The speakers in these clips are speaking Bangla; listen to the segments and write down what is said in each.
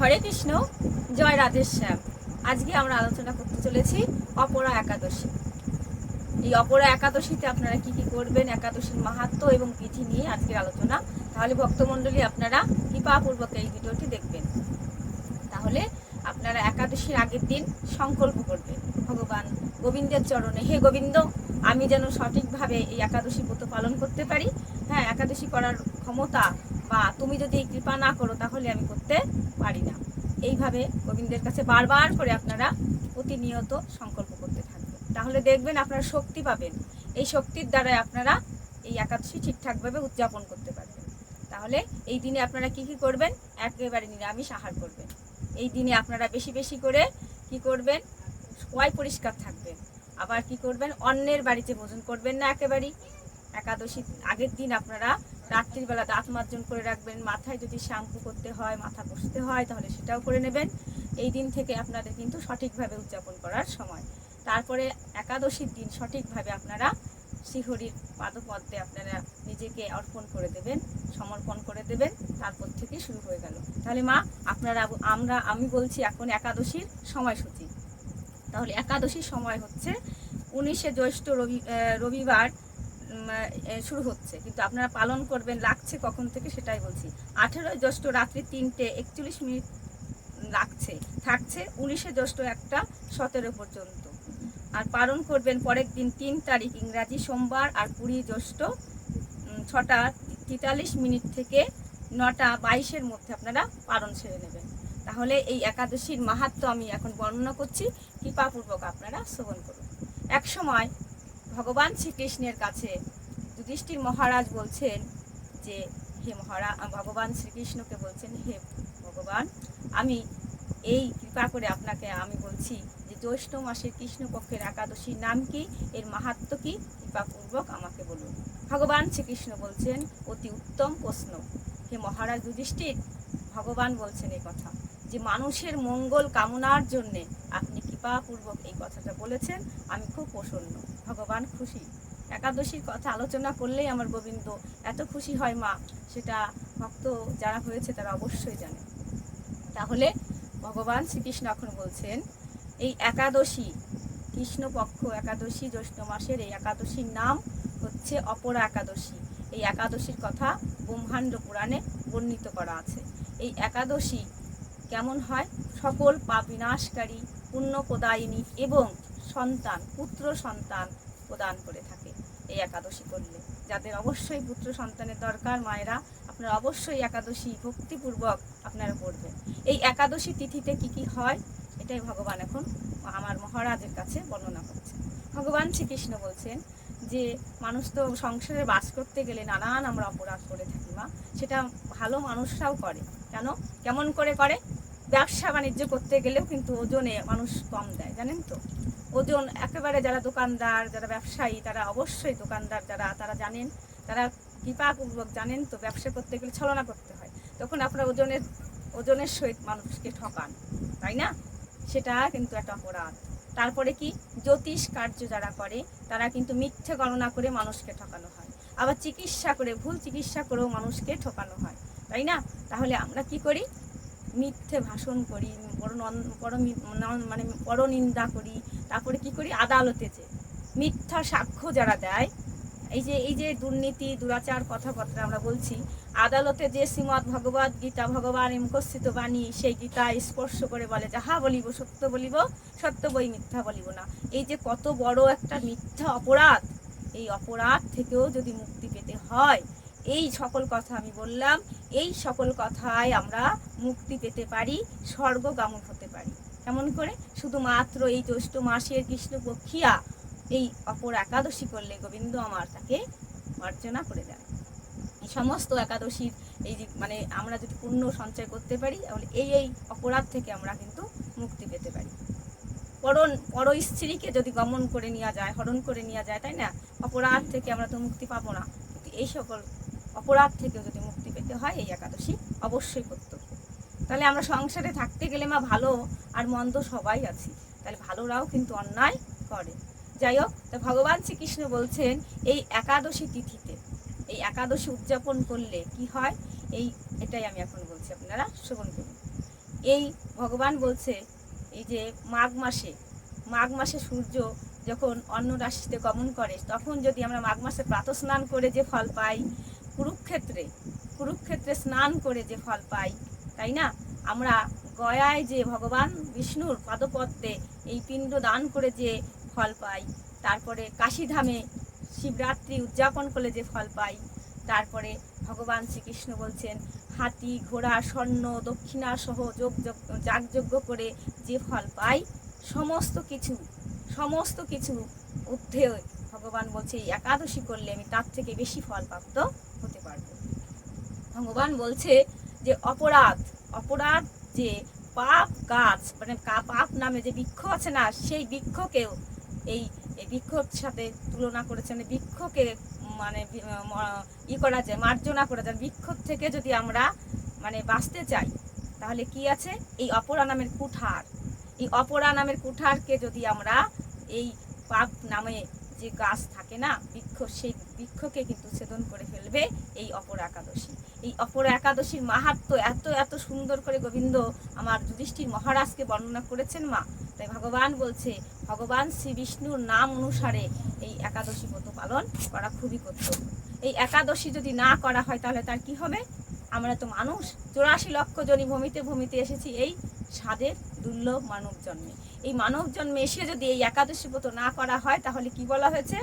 হরে কৃষ্ণ, জয় রাধেশ্যাম আজকে আমরা আলোচনা করতে চলেছি অপরা একাদশী। এই অপরা একাদশীতে আপনারা কি কি করবেন, একাদশীর মাহাত্ম্য এবং বিধি নিয়ে আজকের আলোচনা। তাহলে ভক্তমণ্ডলী, আপনারা কৃপাপূর্বক এই ভিডিওটি দেখবেন। তাহলে আপনারা একাদশীর আগের দিন সংকল্প করবেন, ভগবান গোবিন্দের চরণে, হে গোবিন্দ, আমি যেন সঠিকভাবে এই একাদশী ব্রত পালন করতে পারি। হ্যাঁ একাদশী করার ক্ষমতা বা তুমি যদি কৃপা না করো, তাহলে আমি করতে পারি না। এইভাবে গোবিন্দের কাছে বারবার করে আপনারা প্রতিনিয়ত সংকল্প করতে থাকবেন। তাহলে দেখবেন আপনারা শক্তি পাবেন। এই শক্তির দ্বারাই আপনারা এই একাদশী ঠিকঠাকভাবে উদযাপন করতে পারবেন। তাহলে এই দিনে আপনারা কি কি করবেন? একেবারে নিরামিষ আহার করবেন। এই দিনে আপনারা বেশি বেশি করে কি করবেন? ওয়াই পরিষ্কার থাকবেন। আবার কি করবেন? অন্যের বাড়িতে ভোজন করবেন না একেবারেই। একাদশী আগের দিন আপনারা রাত্রিবেলা দাঁত মার্জন করে রাখবেন। মাথায় যদি শ্যাম্পু করতে হয়, মাথা কষতে হয়, তাহলে সেটাও করে নেবেন। এই দিন থেকে আপনাদের কিন্তু সঠিকভাবে উদযাপন করার সময়। তারপরে একাদশীর দিন সঠিকভাবে আপনারা শ্রীহরির পাদপদ্মে আপনারা নিজেকে অর্পণ করে দেবেন, সমর্পণ করে দেবেন, তারপর থেকে শুরু হয়ে গেল। তাহলে মা, আপনারা আমরা, আমি বলছি এখন একাদশীর সময়সূচি। তাহলে একাদশীর সময় হচ্ছে উনিশে জ্যৈষ্ঠ রবি রবিবার শুরু হচ্ছে। কিন্তু আপনারা পালন করবেন, লাগছে কখন থেকে সেটাই বলছি। আঠেরোই জ্যৈষ্ঠ রাত্রি তিনটে একচল্লিশ মিনিট লাগছে, থাকছে উনিশে জ্যৈষ্ঠ একটা সতেরো পর্যন্ত। আর পালন করবেন পরের দিন তিন তারিখ ইংরাজি সোমবার আর কুড়ি জ্যৈষ্ঠ ছটা তেতাল্লিশ মিনিট থেকে নটা বাইশের মধ্যে আপনারা পালন সেরে নেবেন। তাহলে এই একাদশীর মাহাত্ম আমি এখন বর্ণনা করছি, কৃপাপূর্বক আপনারা শ্রবণ করুন। এক সময় ভগবান শ্রীকৃষ্ণের কাছে যুধিষ্ঠির মহারাজ বলছেন যে, হে মহারা, ভগবান শ্রীকৃষ্ণকে বলছেন, হে ভগবান, আমি এই কৃপা করে আপনাকে আমি বলছি যে, জ্যৈষ্ঠ মাসের কৃষ্ণপক্ষের একাদশীর নাম কি? এর মাহাত্ম কি? কৃপাপূর্বক আমাকে বলুন। ভগবান শ্রীকৃষ্ণ বলছেন, অতি উত্তম প্রশ্ন। হে মহারাজ যুধিষ্ঠির, ভগবান বলছেন এই কথা যে, মানুষের মঙ্গল কামনার জন্যে আপনি কৃপাপূর্বক এই কথাটা বলেছেন। আমি খুব প্রসন্ন। ভগবান খুশি। একাদশীর কথা আলোচনা করলেই আমার গোবিন্দ এত খুশি হয় মা, সেটা ভক্ত যারা হয়েছে তারা অবশ্যই জানে। তাহলে ভগবান শ্রীকৃষ্ণ এখন বলছেন, এই একাদশী, কৃষ্ণপক্ষ একাদশী, জ্যৈষ্ঠ মাসের এই একাদশীর নাম হচ্ছে অপরা একাদশী। এই একাদশীর কথা ব্রহ্মাণ্ড পুরাণে বর্ণিত করা আছে। এই একাদশী কেমন হয়? সকল পাপ বিনাশকারী, পুণ্য প্রদায়িনী এবং সন্তান, পুত্র সন্তান প্রদান করে থাকে। এই একাদশী করলে। যাদের অবশ্যই পুত্র সন্তানের দরকার, মায়েরা আপনারা অবশ্যই একাদশী ভক্তিপূর্বক আপনারা করবেন। এই একাদশী তিথিতে কি কি হয়, এটাই ভগবান এখন আমার মহারাজের কাছে বর্ণনা করছে ভগবান শ্রীকৃষ্ণ বলছেন যে, মানুষ তো সংসারে বাস করতে গেলে নানান আমরা অপরাধ করে থাকি মা। সেটা ভালো মানুষরাও করে। কেন? কেমন করে করে? ব্যবসা বাণিজ্য করতে গেলেও কিন্তু ওজনে মানুষ কম দেয়, জানেন তো? ওজন একেবারে যারা দোকানদার, যারা ব্যবসায়ী, তারা অবশ্যই দোকানদার যারা, তারা জানেন, তারা কৃপাপূর্বক জানেন তো ব্যবসা করতে গেলে ছলনা করতে হয়। তখন আপনারা ওজনের ওজনের সহিত মানুষকে ঠকান, তাই না? সেটা কিন্তু একটা অপরাধ। তারপরে কি? জ্যোতিষ কার্য যারা করে, তারা কিন্তু মিথ্যে গণনা করে মানুষকে ঠকানো হয়। আবার চিকিৎসা করে, ভুল চিকিৎসা করেও মানুষকে ঠকানো হয়, তাই না? তাহলে আমরা কি করি? মিথ্যে ভাষণ করি, বড় মানে বড় নিন্দা করি তারপরে কি করি? আদালতে যে মিথ্যা সাক্ষ্য যারা দেয়, এই যে এই যে দুর্নীতি, দুরাচার কথাবার্তা আমরা বলছি, আদালতে যে শ্রীমৎ ভগবত গীতা ভগবান মুখস্থিত বাণী, সেই গীতা স্পর্শ করে বলে যাহা বলিব, সত্য বলিব, সত্য বই মিথ্যা বলিব না। এই যে কত বড় একটা মিথ্যা অপরাধ, এই অপরাধ থেকেও যদি মুক্তি পেতে হয়, এই সকল কথা আমি বললাম, এই সকল কথায় আমরা মুক্তি পেতে পারি, স্বর্গগামন হতে কেমন করে শুধুমাত্র এই জ্যৈষ্ঠ মাসের কৃষ্ণপক্ষিয়া এই অপর একাদশী করলে গোবিন্দ আমার তাকে অর্চনা করে দেন। এই সমস্ত একাদশীর এই যে মানে আমরা যদি পুণ্য সঞ্চয় করতে পারি, তাহলে এই এই অপরাধ থেকে আমরা কিন্তু মুক্তি পেতে পারি। পরন, পর স্ত্রীকে যদি গমন করে নেওয়া যায়, হরণ করে নেওয়া যায়, তাই না? অপরাধ থেকে আমরা তো মুক্তি পাবো না। কিন্তু এই সকল অপরাধ থেকেও যদি মুক্তি পেতে হয়, এই একাদশী অবশ্যই কর্তব্য তাহলে আমরা সংসারে থাকতে গেলে মা ভালো আর মন্দ সবাই আছি। তাহলে ভালোরাও কিন্তু অন্যায় করে। যাই হোক, তা ভগবান শ্রীকৃষ্ণ বলছেন, এই একাদশী তিথিতে, এই একাদশী উদযাপন করলে কি হয়? এই, এটাই আমি এখন বলছি আপনারা শ্রবণ করুন। এই ভগবান বলছে, এই যে মাঘ মাসে মাঘ মাসে সূর্য যখন অন্য রাশিতে গমন করে, তখন যদি আমরা মাঘ মাসে প্রাতঃস্নান করে যে ফল পাই, কুরুক্ষেত্রে কুরুক্ষেত্রে স্নান করে যে ফল পাই তাই না? আমরা গয়ায় যে ভগবান বিষ্ণুর পাদপদ্মে এই পিণ্ড দান করে যে ফল পাই, তারপরে কাশীধামে শিবরাত্রি উদযাপন করলে যে ফল পাই, তারপরে ভগবান শ্রীকৃষ্ণ বলছেন, হাতি, ঘোড়া, স্বর্ণ, দক্ষিণা সহ যোগ যাগযজ্ঞ করে যে ফল পাই, সমস্ত কিছু সমস্ত কিছু ঊর্ধ্বে ভগবান বলছে একাদশী করলে আমি তার থেকে বেশি ফল প্রাপ্ত হতে পারব। ভগবান বলছে যে অপরাধ অপরাধ যে পাপ গাছ মানে পাপ নামে যে বৃক্ষ আছে না, সেই বৃক্ষকেও এই বৃক্ষর সাথে তুলনা করেছেন বৃক্ষকে মানে ই করা যায়, মার্জনা করা যায়। বৃক্ষ থেকে যদি আমরা মানে বাঁচতে চাই, তাহলে কি আছে? এই অপরা নামের কুঠার। এই অপরা নামের কুঠারকে যদি আমরা এই পাপ নামে যে গাছ থাকে না, বৃক্ষ, সেই বৃক্ষকে কিন্তু ছেদন করে ফেলবে এই অপর একাদশী। এই অপর একাদশীর মাহাত্ম এত এত সুন্দর করে গোবিন্দ আমার যুধিষ্ঠির মহারাজকে বর্ণনা করেছেন মা। তাই ভগবান বলছে, ভগবান শ্রী বিষ্ণুর নাম অনুসারে এই একাদশী ব্রত পালন করা খুবই কর্তব্য। এই একাদশী যদি না করা হয় তাহলে তার কি হবে? আমরা তো মানুষ। চৌরাশি লক্ষ জনই ভূমিতে ভূমিতে এসেছি এই স্বাদের দুর্লভ মানব জন্মে। এই মানব জন্মে এসে যদি এই একাদশী ব্রত না করা হয় তাহলে কি বলা হয়েছে?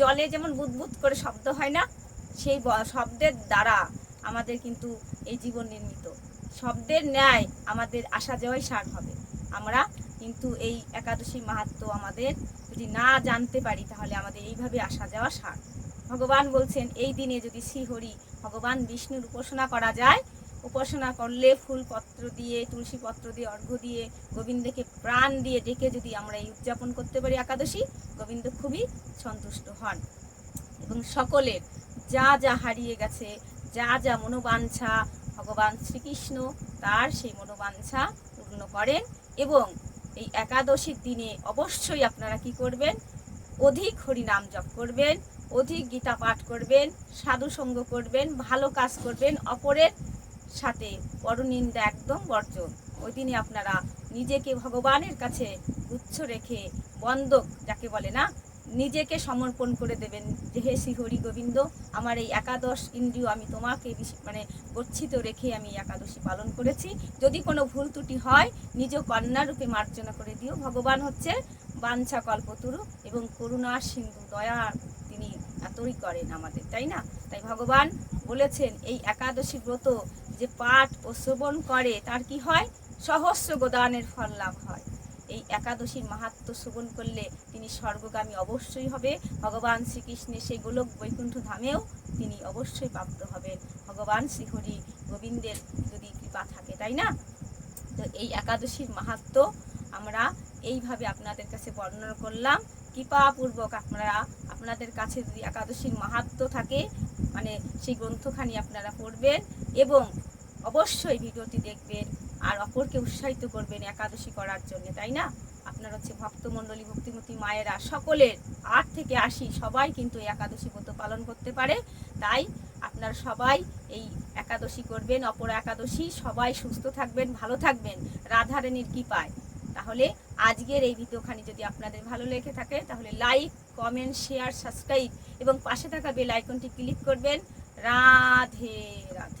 জলে যেমন বুদবুদ করে শব্দ হয় না, সেই শব্দের দ্বারা আমাদের কিন্তু এই জীবন নির্মিত। শব্দের ন্যায় আমাদের আসা যাওয়াই সার হবে। আমরা কিন্তু এই একাদশী মাহাত্ম আমাদের যদি না জানতে পারি, তাহলে আমাদের এইভাবে আসা যাওয়া সার। ভগবান বলছেন, এই দিনে যদি শ্রীহরি ভগবান বিষ্ণুর উপাসনা করা যায় উপাসনা করলে ফুল পত্র দিয়ে, তুলসী পত্র দিয়ে, অর্ঘ্য দিয়ে, গোবিন্দকে প্রাণ দিয়ে ডেকে যদি আমরা এই উদযাপন করতে পারি একাদশী, গোবিন্দ খুবই সন্তুষ্ট হন। এবং সকলের যা যা হারিয়ে গেছে, যা যা মনোবাঞ্ছা, ভগবান শ্রীকৃষ্ণ তার সেই মনোবাঞ্ছা পূর্ণ করেন এবং এই একাদশীর দিনে অবশ্যই আপনারা কি করবেন? অধিক হরিনাম জপ করবেন, অধিক গীতা পাঠ করবেন সাধু সঙ্গ করবেন, ভালো কাজ করবেন, অপরের সাথে পরনিন্দা একদম বর্জন। ওই দিনে আপনারা নিজেকে ভগবানের কাছে গুচ্ছ রেখে বন্ধক যাকে বলে না, নিজেকে সমর্পণ করে দেবেন। যে হে শ্রী হরি গোবিন্দ, আমার এই একাদশ ইন্দ্রিয় আমি তোমাকে মানে গচ্ছিত রেখে আমি একাদশী পালন করেছি। যদি কোনো ভুল ত্রুটি হয়, নিজ কন্যারূপে মার্জনা করে দিও। ভগবান হচ্ছে বাঞ্ছা কল্পতরু এবং করুণা সিন্ধু দয়া তিনি এতই করেন আমাদের, তাই না? তাই ভগবান বলেছেন, এই একাদশী ব্রত যে পাঠ ও শ্রবণ করে, তার কি হয়? সহস্র গোদানের ফল লাভ হয়। এই একাদশীর মাহাত্ম শ্রবণ করলে তিনি স্বর্গগামী অবশ্যই হবে। ভগবান শ্রীকৃষ্ণের সেই গোলক বৈকুণ্ঠ ধামেও তিনি অবশ্যই প্রাপ্ত হবেন। ভগবান শ্রীহরি গোবিন্দের যদি কৃপা থাকে, তাই না? তো এই একাদশীর মাহাত্ম আমরা এইভাবে আপনাদের কাছে বর্ণনা করলাম। কৃপাপূর্বক আপনারা, আপনাদের কাছে যদি একাদশীর মাহাত্ম থাকে মানে সেই গ্রন্থখানি আপনারা পড়বেন এবং অবশ্যই ভিডিওটি দেখবেন আর অপরকে উৎসাহিত করবেন একাদশী করার জন্য, তাই না? আপনার হচ্ছে ভক্তমণ্ডলী, ভক্তিমতী মায়েরা সকলের আট থেকে আশি সবাই কিন্তু একাদশী ব্রত পালন করতে পারে। তাই আপনারা সবাই এই একাদশী করবেন, অপর একাদশী। সবাই সুস্থ থাকবেন, ভালো থাকবেন। রাধারানীর কৃপায়। তাহলে আজকের এই ভিডিওখানি যদি আপনাদের ভালো লেগে থাকে, তাহলে লাইক কমেন্ট শেয়ার সাবস্ক্রাইব এবং পাশে থাকা বেল আইকনটি ক্লিক করবেন। রাধে রাধে।